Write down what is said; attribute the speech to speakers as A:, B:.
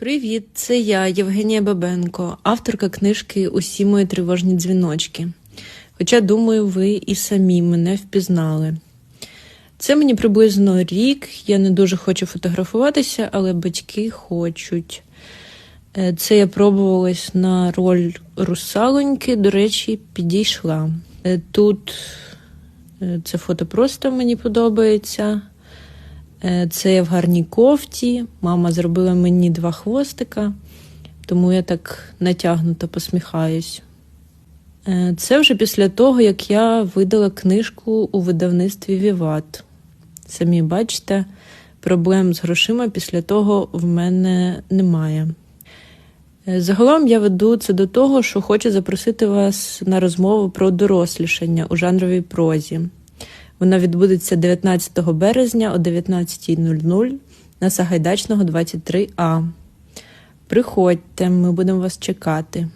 A: Привіт, це я, Євгенія Бабенко, авторка книжки Усі мої тривожні дзвіночки. Хоча, думаю, ви і самі мене впізнали. Це мені приблизно рік. Я не дуже хочу фотографуватися, але батьки хочуть. Е, Це я пробувалась на роль русалоньки, до речі, підійшла. Е, Тут е, це фото просто мені подобається. Е, Це я в гарній кофті. Мама зробила мені два хвостика, тому я так натягнуто посміхаюсь. Е, Це вже після того, як я видала книжку у видавництві Віват. Самі бачите, проблем з грошима після того в мене немає. Е, Загалом я веду це до того, що хочу запросити вас на розмову про дорослішання у жанровій прозі. Вона відбудеться 19 березня о 19.00 на Сагайдачного 23А. Приходьте, ми будемо вас чекати.